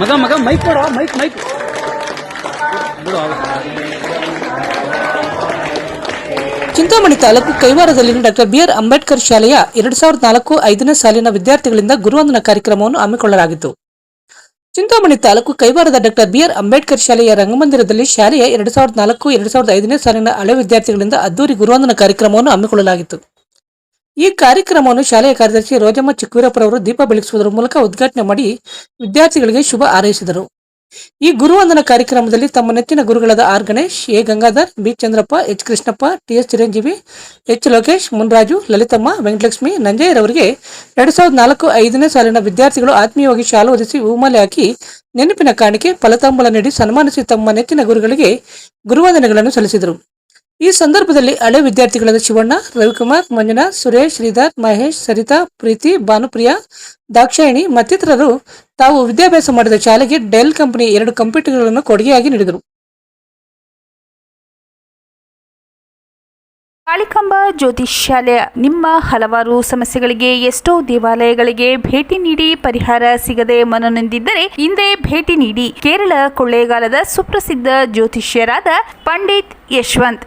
ಮಗ ಮಗ ಮೈಕ್ ಕೊಡ ಮೈಕ್ ಮೈಕ್ ಚಿಂತಾಮಣಿ ತಾಲೂಕು ಕೈವಾರದಲ್ಲಿನ ಡಾಕ್ಟರ್ ಬಿಆರ್ ಅಂಬೇಡ್ಕರ್ ಶಾಲೆಯ ಎರಡ್ ಸಾವಿರದ ನಾಲ್ಕು ಐದನೇ ಸಾಲಿನ ವಿದ್ಯಾರ್ಥಿಗಳಿಂದ ಗುರುವಂದನ ಕಾರ್ಯಕ್ರಮವನ್ನು ಹಮ್ಮಿಕೊಳ್ಳಲಾಗಿತ್ತು. ಚಿಂತಾಮಣಿ ತಾಲೂಕು ಕೈವಾರದ ಡಾಕ್ಟರ್ ಬಿಆರ್ ಅಂಬೇಡ್ಕರ್ ಶಾಲೆಯ ರಂಗಮಂದಿರದಲ್ಲಿ ಶಾಲೆಯ ಎರಡ್ ಸಾವಿರದ ನಾಲ್ಕು, ಎರಡ್ ಸಾವಿರದ ಐದನೇ ಸಾಲಿನ ಹಳೆ ವಿದ್ಯಾರ್ಥಿಗಳಿಂದ ಅದ್ದೂರಿ ಗುರುವಂದನ ಕಾರ್ಯಕ್ರಮವನ್ನು ಹಮ್ಮಿಕೊಳ್ಳಲಾಗಿತ್ತು. ಈ ಕಾರ್ಯಕ್ರಮವನ್ನು ಶಾಲೆಯ ಕಾರ್ಯದರ್ಶಿ ರೋಜಮ್ಮ ಚಿಕ್ಕವೀರಪ್ಪರವರು ದೀಪ ಬೆಳಗಿಸುವುದರ ಮೂಲಕ ಉದ್ಘಾಟನೆ ಮಾಡಿ ವಿದ್ಯಾರ್ಥಿಗಳಿಗೆ ಶುಭ ಹಾರೈಸಿದರು. ಈ ಗುರುವಂದನ ಕಾರ್ಯಕ್ರಮದಲ್ಲಿ ತಮ್ಮ ನೆಚ್ಚಿನ ಗುರುಗಳಾದ R Ganesh, A Gangadhar, B Chandrappa, H Krishnappa, T S Chiranjeevi, H Lokesh, Munraju, Lalithamma, Venkatalakshmi ನಂಜಯ್ಯರವರಿಗೆ ಎರಡ್ ಸಾವಿರದ ನಾಲ್ಕು ಐದನೇ ಸಾಲಿನ ವಿದ್ಯಾರ್ಥಿಗಳು ಆತ್ಮೀಯವಾಗಿ ಶಾಲು ಒದಿಸಿ ಹೂಮಾಲೆ ಹಾಕಿ ನೆನಪಿನ ಕಾಣಿಕೆ, ಫಲತಾಂಬಲ ನೀಡಿ ಸನ್ಮಾನಿಸಿ ತಮ್ಮ ನೆಚ್ಚಿನ ಗುರುಗಳಿಗೆ ಗುರುವಂದನೆಗಳನ್ನು ಸಲ್ಲಿಸಿದರು. ಈ ಸಂದರ್ಭದಲ್ಲಿ ಹಳೆ ವಿದ್ಯಾರ್ಥಿಗಳಾದ ಶಿವಣ್ಣ, ರವಿಕುಮಾರ್ ಮಂಜುನಾಥ್ ಸುರೇಶ್, ಶ್ರೀಧರ್, ಮಹೇಶ್, ಸರಿತಾ, ಪ್ರೀತಿ, ಭಾನುಪ್ರಿಯ, ದಾಕ್ಷಾಯಿಣಿ ಮತ್ತಿತರರು ತಾವು ವಿದ್ಯಾಭ್ಯಾಸ ಮಾಡಿದ ಶಾಲೆಗೆ ಡೆಲ್ ಕಂಪನಿ ಎರಡು ಕಂಪ್ಯೂಟರ್ಗಳನ್ನು ಕೊಡುಗೆಯಾಗಿ ನೀಡಿದರು. ಕಾಳಿಕಾಂಬ ಜ್ಯೋತಿಷ್ಯಾಲಯ ನಿಮ್ಮ ಹಲವಾರು ಸಮಸ್ಯೆಗಳಿಗೆ ಎಷ್ಟೋ ದೇವಾಲಯಗಳಿಗೆ ಭೇಟಿ ನೀಡಿ ಪರಿಹಾರ ಸಿಗದೆ ಮನನೊಂದಿದ್ದರೆ ಹಿಂದೆ ಭೇಟಿ ನೀಡಿ. ಕೇರಳ ಕೊಳ್ಳೇಗಾಲದ ಸುಪ್ರಸಿದ್ಧ ಜ್ಯೋತಿಷ್ಯರಾದ ಪಂಡಿತ್ ಯಶವಂತ್.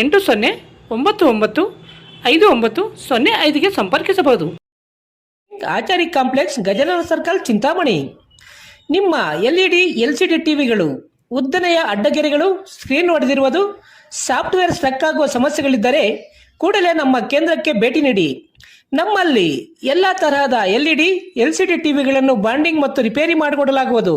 ಎಂಟು ಸೊನ್ನೆ ಒಂಬತ್ತು ಒಂಬತ್ತು ಐದು ಒಂಬತ್ತು ಸೊನ್ನೆ ಐದಿಗೆ ಸಂಪರ್ಕಿಸಬಹುದು. Achari complex Gajanana circle Chintamani. ನಿಮ್ಮ L E D L C D ಟಿವಿಗಳು, ಉದ್ದನೆಯ ಅಡ್ಡಗೆರೆಗಳು, ಸ್ಕ್ರೀನ್ ಹೊಡೆದಿರುವುದು ಸಾಫ್ಟ್ವೇರ್ ಸ್ಟ್ರಕ್ ಆಗುವ ಸಮಸ್ಯೆಗಳಿದ್ದರೆ ಕೂಡಲೇ ನಮ್ಮ ಕೇಂದ್ರಕ್ಕೆ ಭೇಟಿ ನೀಡಿ. ನಮ್ಮಲ್ಲಿ ಎಲ್ಲ ತರಹದ L E D L C D ಟಿವಿಗಳನ್ನು bonding ಮತ್ತು ರಿಪೇರಿ ಮಾಡಿಕೊಡಲಾಗುವುದು.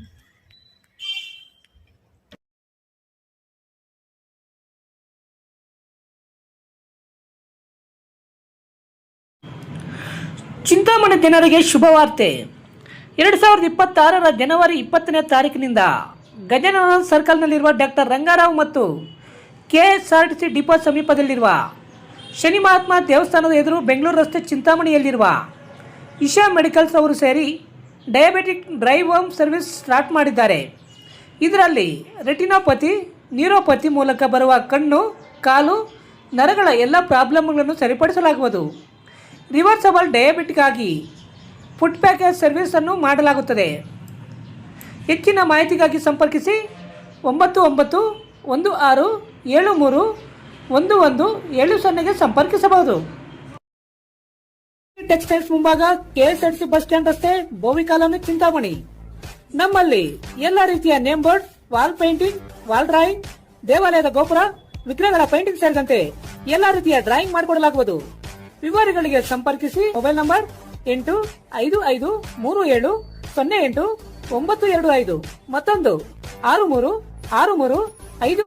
ಚಿಂತಾಮಣಿ ಜನರಿಗೆ ಶುಭವಾರ್ತೆ. ಎರಡು ಸಾವಿರದ ಇಪ್ಪತ್ತಾರರ ಜನವರಿ ಇಪ್ಪತ್ತನೇ ತಾರೀಕಿನಿಂದ ಗಜಾನನ ಸರ್ಕಲ್ನಲ್ಲಿರುವ ಡಾಕ್ಟರ್ ರಂಗಾರಾವ್ ಮತ್ತು K S R T C depot ಸಮೀಪದಲ್ಲಿರುವ ಶನಿ ಮಹಾತ್ಮ ದೇವಸ್ಥಾನದ ಎದುರು ಬೆಂಗಳೂರು ರಸ್ತೆ ಚಿಂತಾಮಣಿಯಲ್ಲಿರುವ ಇಶಾ ಮೆಡಿಕಲ್ಸ್ ಅವರು ಸೇರಿ diabetic drive home service start ಮಾಡಿದ್ದಾರೆ. ಇದರಲ್ಲಿ ರೆಟಿನೋಪತಿ, ನ್ಯೂರೋಪತಿ ಮೂಲಕ ಬರುವ ಕಣ್ಣು, ಕಾಲು, ನರಗಳ ಎಲ್ಲ ಪ್ರಾಬ್ಲಮ್ಗಳನ್ನು ಸರಿಪಡಿಸಲಾಗುವುದು. ರಿವರ್ಸಬಲ್ ಡಯಾಬಿಟಿಗಾಗಿ ಫುಡ್ ಪ್ಯಾಕೇಜ್ ಸರ್ವಿಸನ್ನು ಮಾಡಲಾಗುತ್ತದೆ. ಹೆಚ್ಚಿನ ಮಾಹಿತಿಗಾಗಿ ಸಂಪರ್ಕಿಸಿ ಒಂಬತ್ತು ಒಂಬತ್ತು ಒಂದು ಆರು ಏಳು ಮೂರು ಒಂದು ಒಂದು ಏಳು ಸೊನ್ನೆಗೆ ಸಂಪರ್ಕಿಸಬಹುದು. ಟೆಕ್ಸ್ಟೈಲ್ಸ್ ಮುಂಭಾಗ ಕೆಎಸ್ಆರ್ಸಿ ಬಸ್ ಸ್ಟ್ಯಾಂಡ್ ರಸ್ತೆ ಬೋವಿ ಕಾಲೋನಿ ಚಿಂತಾಮಣಿ. ನಮ್ಮಲ್ಲಿ ಎಲ್ಲ ರೀತಿಯ name board, wall painting, wall drawing, ದೇವಾಲಯದ ಗೋಪುರ, ವಿಗ್ರಹಗಳ ಪೇಂಟಿಂಗ್ ಸೇರಿದಂತೆ ಎಲ್ಲ ರೀತಿಯ ಡ್ರಾಯಿಂಗ್ ಮಾಡಿಕೊಡಲಾಗುವುದು. ವಿವರಗಳಿಗೆ ಸಂಪರ್ಕಿಸಿ ಮೊಬೈಲ್ ನಂಬರ್ ಎಂಟು ಐದು ಐದು ಮೂರು ಏಳು ಸೊನ್ನೆ ಎಂಟು ಒಂಬತ್ತು ಎರಡು ಐದು. ಮತ್ತೊಂದು, ಆರು ಮೂರು ಆರು ಮೂರು ಐದು